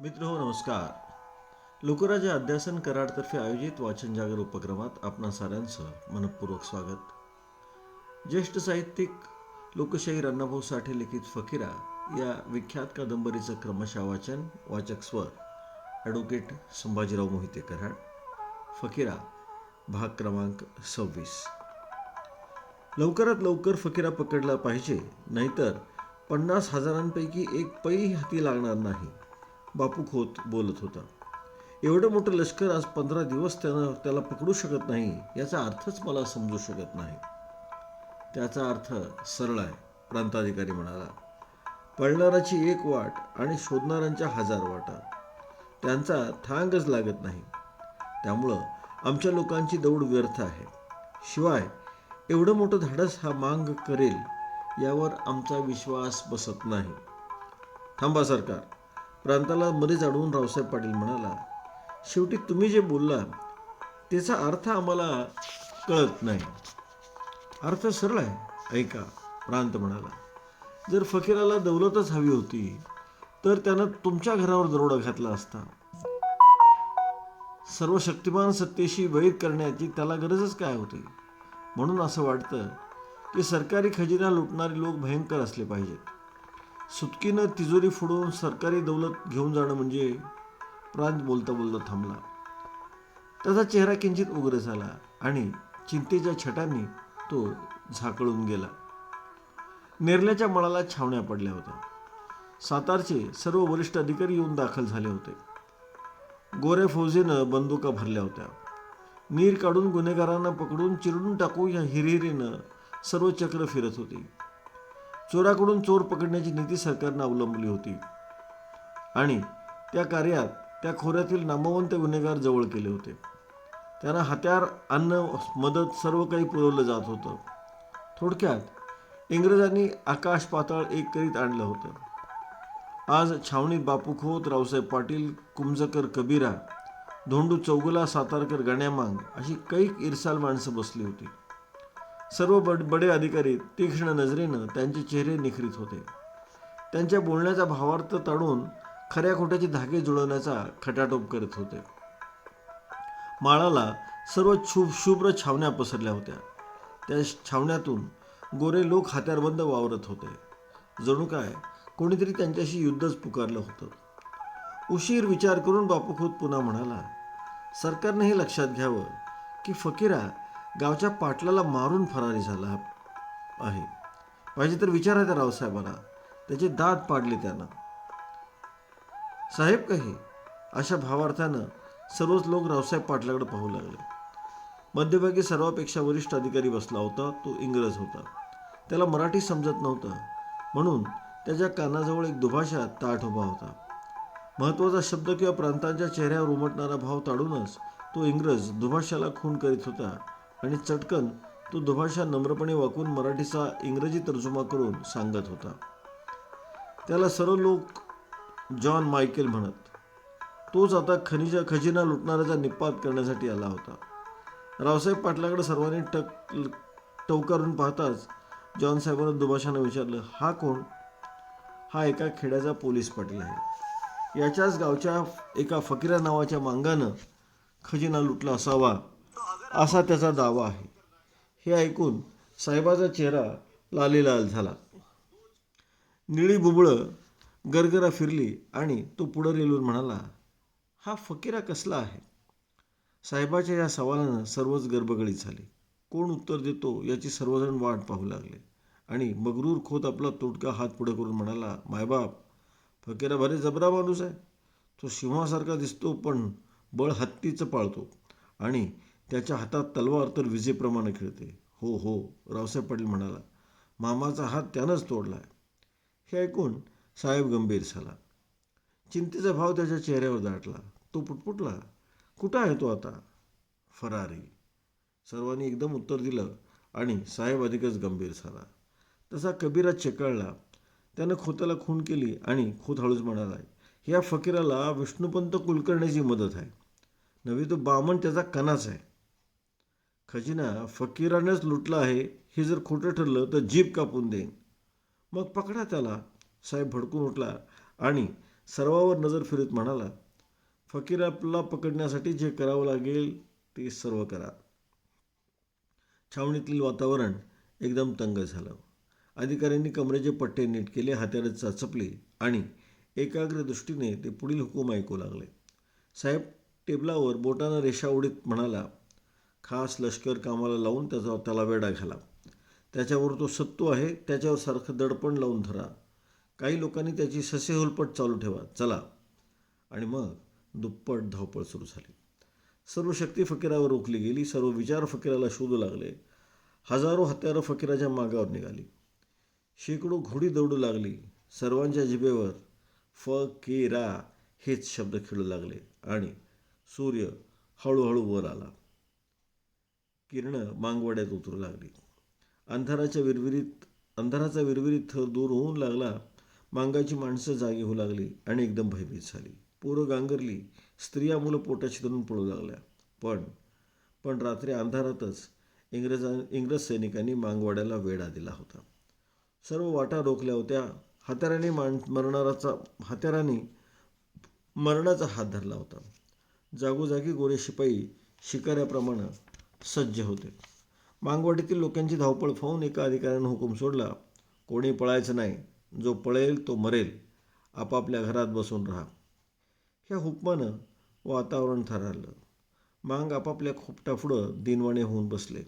मित्र हो नमस्कार. लोकराजा अध्यासन कराडतर्फे आयोजित वाचन जागर उपक्रमात आपणा साऱ्यांचं मनपूर्वक स्वागत. ज्येष्ठ साहित्यिक लोकशाहीर अण्णाभाऊ साठे लिखित फकीरा या विख्यात कादंबरीचं क्रमशः वाचन वाचक स्वर ॲडव्होकेट संभाजीराव मोहिते कराड फकीरा भाग क्रमांक सव्वीस. लवकरात लवकर फकीरा पकडला पाहिजे नाहीतर पन्नास हजारांपैकी एक पै हाती लागणार नाही. बापू खोत बोलत होता. एवढं मोठं लष्कर आज पंधरा दिवस त्यानं त्याला पकडू शकत नाही याचा अर्थच मला समजू शकत नाही. त्याचा अर्थ सरळ आहे प्रांताधिकारी म्हणाला. पळणाराची एक वाट आणि शोधणाऱ्यांच्या हजार वाटा. त्यांचा थांगच लागत नाही. त्यामुळं आमच्या लोकांची दौड व्यर्थ आहे. शिवाय एवढं मोठं धाडस हा मांग करेल यावर आमचा विश्वास बसत नाही. थांबा सरकार. प्रांताला मध्येच अडवून रावसाहेब पाटील म्हणाला शेवटी तुम्ही जे बोलला त्याचा अर्थ आम्हाला कळत नाही. अर्थ सरळ आहे. ऐका प्रांत म्हणाला जर फकीराला दौलतच हवी होती तर त्यानं तुमच्या घरावर दरोडा घातला असता. सर्व शक्तिमान सत्तेशी वैर करण्याची त्याला गरजच काय होती? म्हणून असं वाटतं की सरकारी खजिना लुटणारे लोक भयंकर असले पाहिजेत. सुटकीनं तिजोरी फोडून सरकारी दौलत घेऊन जाणं म्हणजे प्रांत बोलता बोलता थांबला. त्याचा चेहरा किंचित उग्र झाला आणि चिंतेच्या छटांनी तो झाकळून गेला. नेरल्याच्या मळाला छावण्या पडल्या होत्या. सातारचे सर्व वरिष्ठ अधिकारी येऊन दाखल झाले होते. गोऱ्या फौजेनं बंदुका भरल्या होत्या. नीर काढून गुन्हेगारांना पकडून चिरडून टाकू या हिरिहिरीनं सर्व चक्र फिरत होती. चोराकडून चोर पकडण्याची नीती सरकारनं अवलंबली होती. आणि त्या कार्यात त्या खोऱ्यातील नामवंत गुन्हेगार जवळ केले होते. त्यांना हत्यार अन्न मदत सर्व काही पुरवलं जात होतं. थोडक्यात इंग्रजांनी आकाश पाताळ एक करीत आणलं होतं. आज छावणीत बापू खोत रावसाहेब पाटील कुमजकर कबीरा धोंडू चौगुला सातारकर गण्यामांग अशी कैक इरसाल माणसं बसली होती. सर्व बड बडे अधिकारी तीक्ष्ण नजरेनं त्यांचे चेहरे निखरीत होते. त्यांच्या बोलण्याचा भावार्थ ताडून खऱ्या खोट्याचे धागे जुळवण्याचा खटाटोप करत होते. माळाला सर्व शुभ शुभ्र छावण्या पसरल्या होत्या. त्या छावण्यातून गोरे लोक हात्यारबंद वावरत होते. जणू काय कोणीतरी त्यांच्याशी युद्धच पुकारलं होतं. उशीर विचार करून बापूखोत पुन्हा म्हणाला सरकारने हे लक्षात घ्यावं की फकीरा गावच्या पाटलाला मारून फरारी झाला आहे. पाहिजे तर विचारा त्या रावसाहेबांना त्याचे दात पाडले त्यानं. साहेब काही? अशा भावार्थानं सर्वच लोक रावसाहेब पाटलाकडे पाहू लागले. मध्यभागी सर्वापेक्षा वरिष्ठ अधिकारी बसला होता. तो इंग्रज होता. त्याला मराठी समजत नव्हतं. म्हणून त्याच्या कानाजवळ एक दुभाषा ताठ उभा होता. महत्त्वाचा शब्द किंवा प्रांतांच्या चेहऱ्यावर उमटणारा भाव ताडूनच तो इंग्रज दुभाषाला खून करीत होता. आणि चटकन तो दुभाषा नम्रपणे वाकून मराठीचा इंग्रजी तर्जुमा करून सांगत होता. त्याला सर्व लोक जॉन मायकेल म्हणत तोच आता खनिजा खजिना लुटणाऱ्याचा निपात करण्यासाठी आला होता. रावसाहेब पाटलाकडे सर्वांनी टक टवकारून पाहताच जॉन साहेबांना दुभाषानं विचारलं हा कोण? हा एका खेड्याचा पोलीस पाटील आहे. याच्याच गावच्या एका फकीरा नावाच्या मांगानं खजिना लुटला असावा. असा त्याचा दावा आहे. हे ऐकून साहेबाचा चेहरा लालीलाल झाला. निळी बुबळं गरगरा फिरली आणि तो पुढं रेलून म्हणाला हा फकीरा कसला आहे? साहेबाच्या या सवालानं सर्वच गर्भगळीत झाली. कोण उत्तर देतो याची सर्वजण वाट पाहू लागले आणि मगरूर खोत आपला तोटका हात पुढे करून म्हणाला मायबाप फकीरा भारी जबरा माणूस आहे. तो सिंहासारखा दिसतो पण बळ हत्तीचं पाळतो आणि त्याच्या हातात तलवार तर विजेप्रमाणे खेळते. हो हो रावसाहेब पाटील म्हणाला. मामाचा हात त्यानंच तोडला. हे ऐकून साहेब गंभीर झाला. चिंतेचा भाव त्याच्या चेहऱ्यावर दाटला. तो पुटपुटला. कुठं आहे तो आता? फरारी. सर्वांनी एकदम उत्तर दिलं आणि साहेब अधिकच गंभीर झाला. तसा कबीरा चेकळला. त्यानं खोताला खून केली आणि खोत हळूच म्हणाला या फकीराला विष्णुपंत कुलकर्णीची मदत आहे. नव्हे तो बामण त्याचा कणाच आहे. खजिना फकीरानेच लुटला आहे हे जर खोटं ठरलं तर जीप कापून देईन. मग पकडा त्याला साहेब भडकून उठला आणि सर्वावर नजर फिरत म्हणाला फकीराला पकडण्यासाठी जे करावं लागेल ते सर्व करा. छावणीतील वातावरण एकदम तंग झालं. अधिकाऱ्यांनी कमरेचे पट्टे नीट केले हात्याने चाचपले आणि एकाग्र दृष्टीने ते पुढील हुकूम ऐकू लागले. साहेब टेबलावर बोटानं रेषा उडीत म्हणाला खास लष्कर कामाला लावून त्याचा त्याला वेडा घाला. त्याच्यावर तो सत्तू आहे त्याच्यावर सारखं दडपण लावून धरा. काही लोकांनी त्याची ससेहोलपट चालू ठेवा. चला. आणि मग दुप्पट धावपळ सुरू झाली. सर्व शक्ती फकीरावर रोखली गेली. सर्व विचार फकीराला शोधू लागले. हजारो हत्यारं फकीराच्या मागावर निघाली. शेकडो घोडी दौडू लागली. सर्वांच्या जिभेवर फ के रा हेच शब्द खेळू लागले आणि सूर्य हळूहळू वर आला. किरणं मांगवाड्यात उतरू लागली. अंधाराच्या विरविरीत अंधाराचा विरविरीत थर दूर होऊन लागला मांगाची माणसं जागी होऊ लागली आणि एकदम भयभीत झाली. पोरं गांगरली स्त्रिया मुलं पोटाशी धरून पळू लागल्या. पण पण रात्री अंधारातच इंग्रजां इंग्रज सैनिकांनी मांगवाड्याला वेढा दिला होता. सर्व वाटा रोखल्या होत्या. हत्याराने माण मरणाराचा हत्याराने मरणाचा हात धरला होता. जागोजागी गोरे शिपाई शिकाऱ्याप्रमाणे सज्ज होते. मांगवाडीतील लोकांची धावपळ फावून एका अधिकाऱ्यानं हुकूम सोडला. कोणी पळायचं नाही. जो पळेल तो मरेल. आपापल्या घरात बसून राहा. ह्या हुकमानं वातावरण थरारलं. मांग आपापल्या खोपटापुढं दिनवाणे होऊन बसले.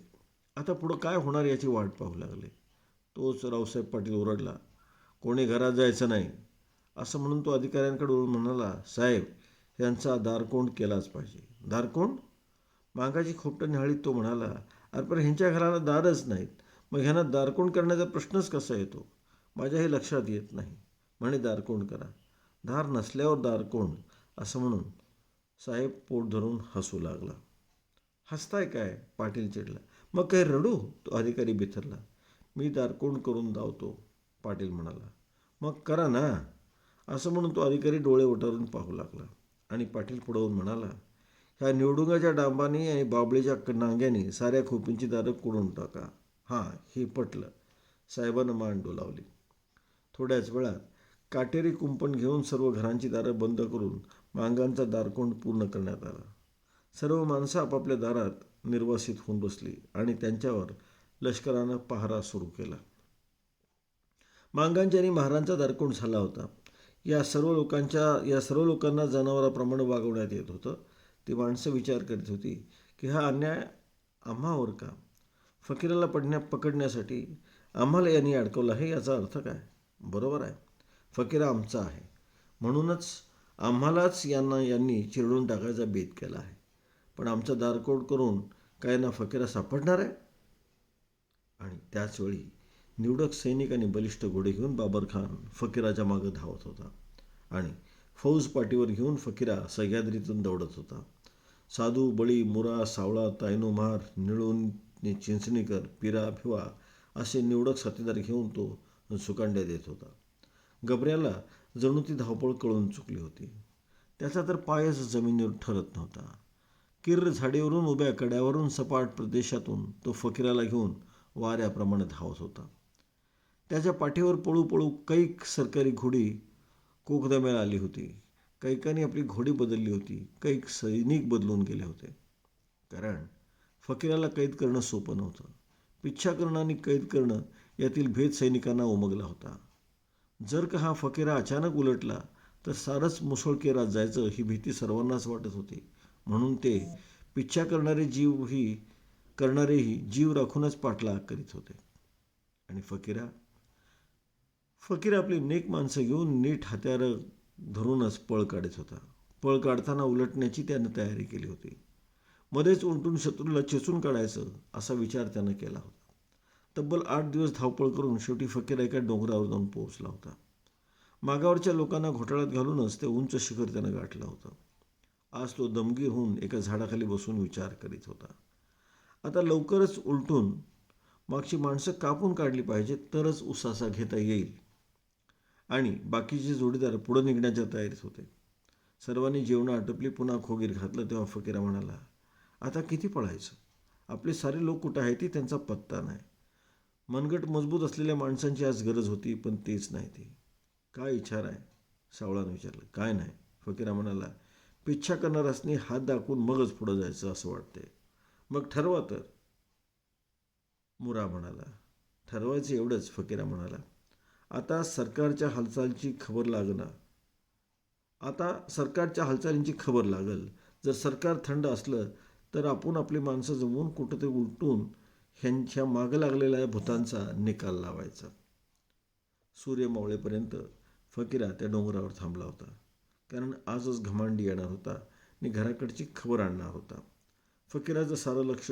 आता पुढं काय होणार याची वाट पाहू लागले. तोच रावसाहेब पाटील ओरडला. कोणी घरात जायचं नाही. असं म्हणून तो अधिकाऱ्यांकडे म्हणाला साहेब यांचा दारकोंड केलाच पाहिजे. दारकोंड? मागाची खोपटं निहाळीत तो म्हणाला अरे पण ह्यांच्या घराला दारच नाहीत. मग ह्यांना दारकोण करण्याचा प्रश्नच कसा येतो? माझ्या हे लक्षात येत नाही. म्हणे दारकोंड करा. धार नसल्यावर दारकोंड असं म्हणून साहेब पोट धरून हसू लागला. हसताय काय? पाटील चिडला. मग काय रडू? तो अधिकारी बिथरला. मी दारकोंड करून धावतो पाटील म्हणाला. मग करा ना. असं म्हणून तो अधिकारी डोळे वटारून पाहू लागला आणि पाटील पुढवून म्हणाला ह्या निवडुंगाच्या डांबाने आणि बाबळीच्या क- नांग्याने साऱ्या खोपींची दारं कुडून टाका. हां हे पटलं. साहेबानं मान डोलावली. थोड्याच वेळात काटेरी कुंपण घेऊन सर्व घरांची दारं बंद करून मांगांचा दारकोंड पूर्ण करण्यात आला. सर्व माणसं आपापल्या दारात निर्वासित होऊन बसली आणि त्यांच्यावर लष्करानं पहारा सुरू केला. मांगांच्या आणि महारांचा दारकोंड झाला होता. या सर्व लोकांच्या या सर्व लोकांना जनावराप्रमाणे वागवण्यात येत होतं. ती माणसं विचार करीत होती की हा अन्याय आम्हावर का? फकीराला पडण्या पकडण्यासाठी आम्हाला यांनी अडकवलं आहे याचा अर्थ काय? बरोबर आहे. फकीर आमचा आहे. म्हणूनच आम्हालाच यांना यांनी चिरडून टाकायचा बेत केला आहे. पण आमचा दारकोड करून काय ना फकीरा सापडणार आहे? आणि त्याचवेळी निवडक सैनिक आणि बलिष्ठ घोडे घेऊन बाबर खान फकीराच्या मागं धावत होता. आणि फौज पाठीवर घेऊन फकीरा सह्याद्रीतून दौडत होता. साधू बळी मुरा सावळा तायनोमार निळून चिंचणीकर पिरा फिवा असे निवडक साथीदार घेऊन तो सुकांड्या देत होता. गबऱ्याला जणू ती धावपळ कळून चुकली होती. त्याचा तर पायच जमिनीवर ठरत नव्हता. किर्र झाडीवरून उभ्या कड्यावरून सपाट प्रदेशातून तो फकीराला घेऊन वाऱ्याप्रमाणे धावत होता. त्याच्या पाठीवर पळू पळू कैक सरकारी घोडी कोकदम्याला आली होती. कैकाने आपली घोडी बदलली होती. कैक सैनिक बदलून गेले होते. कारण फकीराला कैद करणं सोपं नव्हतं. पिच्छा करणं आणि कैद करणं यातील भेद सैनिकांना उमगला होता. जर का हा फकीरा अचानक उलटला तर सारंच मुसळकेरात जायचं ही भीती सर्वांनाच वाटत होती. म्हणून ते पिच्छा करणारे जीवही करणारेही जीव राखूनच पाठलाग करीत होते. आणि फकीरा फकीर आपली नेक माणसं घेऊन नीट हत्यारं धरूनच पळ काढत होता. पळ काढताना उलटण्याची त्यानं तयारी केली होती. मध्येच उलटून शत्रूला चेचून काढायचं असा विचार त्यानं केला होता. तब्बल आठ दिवस धावपळ करून शेवटी फकीर एका डोंगरावर जाऊन पोहोचला होता. मागावरच्या लोकांना घोटाळ्यात घालूनच ते उंच शिखर त्यानं गाठलं होतं. आज तो दमगीर होऊन एका झाडाखाली बसून विचार करीत होता. आता लवकरच उलटून मागची माणसं कापून काढली पाहिजेत तरच उसासा घेता येईल. आणि बाकीचे जोडीदार पुढं निघण्याच्या तयारीत होते. सर्वांनी जेवणं आटपली पुन्हा खोगीर घातलं तेव्हा फकीरा म्हणाला आता किती पळायचं? आपले सारे लोक कुठं आहे ती त्यांचा पत्ता नाही. मनगट मजबूत असलेल्या माणसांची आज गरज होती पण तेच नाही ती. काय इच्छा आहे सावळानं विचारलं. काय नाही. फकीरा म्हणाला पिच्छा करणारासनी हात दाखवून मगच पुढं जायचं असं वाटते मग ठरवा तर. मुरा म्हणाला ठरवायचं एवढंच. फकीरा म्हणाला आता सरकारच्या हालचालची खबर लागणार आता सरकारच्या हालचालींची खबर लागल. जर सरकार थंड असलं तर आपण आपली माणसं जमवून कुठंतरी उलटून ह्यांच्या मागं लागलेल्या भूतांचा निकाल लावायचा. सूर्य मावळेपर्यंत फकीरा त्या डोंगरावर थांबला होता. कारण आजच घमांडी येणार होता आणि घराकडची खबर आणणार होता. फकीराचं सारं लक्ष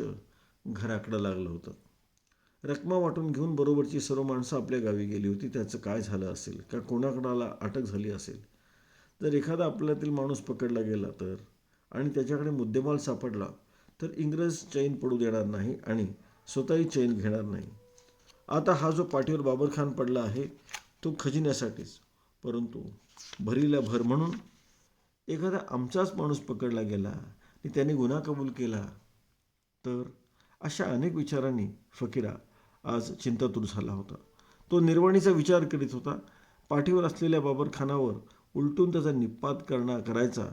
घराकडं लागलं होतं. रकमा वाटून घेऊन बरोबरची सर्व माणसं आपल्या गावी गेली होती त्याचं काय झालं असेल? का कोणाकोणाला अटक झाली असेल? जर एखादा आपल्यातील माणूस पकडला गेला तर? आणि त्याच्याकडे मुद्देमाल सापडला तर इंग्रज चैन पडू देणार नाही आणि स्वतःही चैन घेणार नाही. आता हा जो पाठीवर बाबरखान पडला आहे तो खजिन्यासाठीच. परंतु भरीला भर म्हणून एखादा आमचाच माणूस पकडला गेला आणि त्याने गुन्हा कबूल केला तर अशा अनेक विचारांनी फकीरा आज चिंतातूर झाला होता. तो निर्वाणीचा विचार करीत होता पाठीवर असलेल्या बाबरखानावर उलटून त्याचा निपात करणा करायचा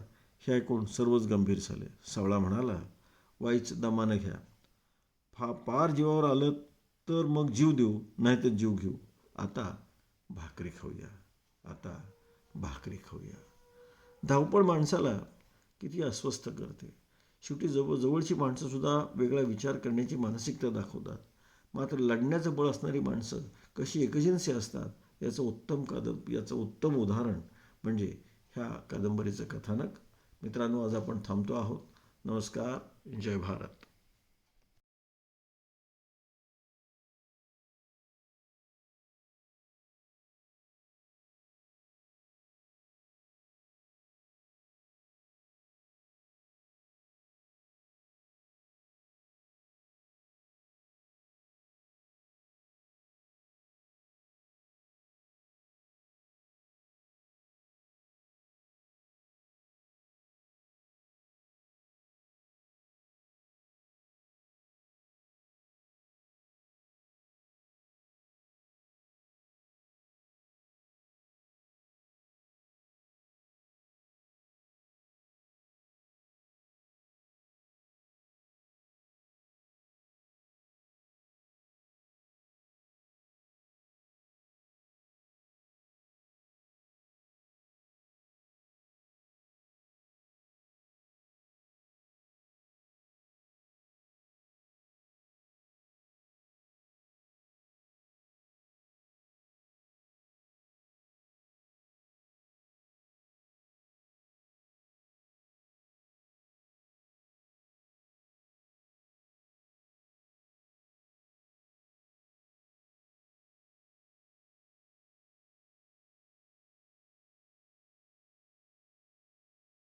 हे ऐकून सर्वच गंभीर झाले. सावळा म्हणाला वाईच दमानं घ्या. फा पार जीवावर आलं तर मग जीव देऊ नाही तर जीव घेऊ. आता भाकरी खाऊया. आता भाकरी खाऊया. धावपळ माणसाला किती अस्वस्थ करते. शेवटी जवळ जवळची माणसंसुद्धा वेगळा विचार करण्याची मानसिकता दाखवतात. मात्र लढण्याचं बळ असणारी माणसं कशी एकजिन्सी असतात याचं उत्तम कादं याचं उत्तम उदाहरण म्हणजे ह्या कादंबरीचं कथानक. मित्रांनो आज आपण थांबतो आहोत. नमस्कार. जय भारत.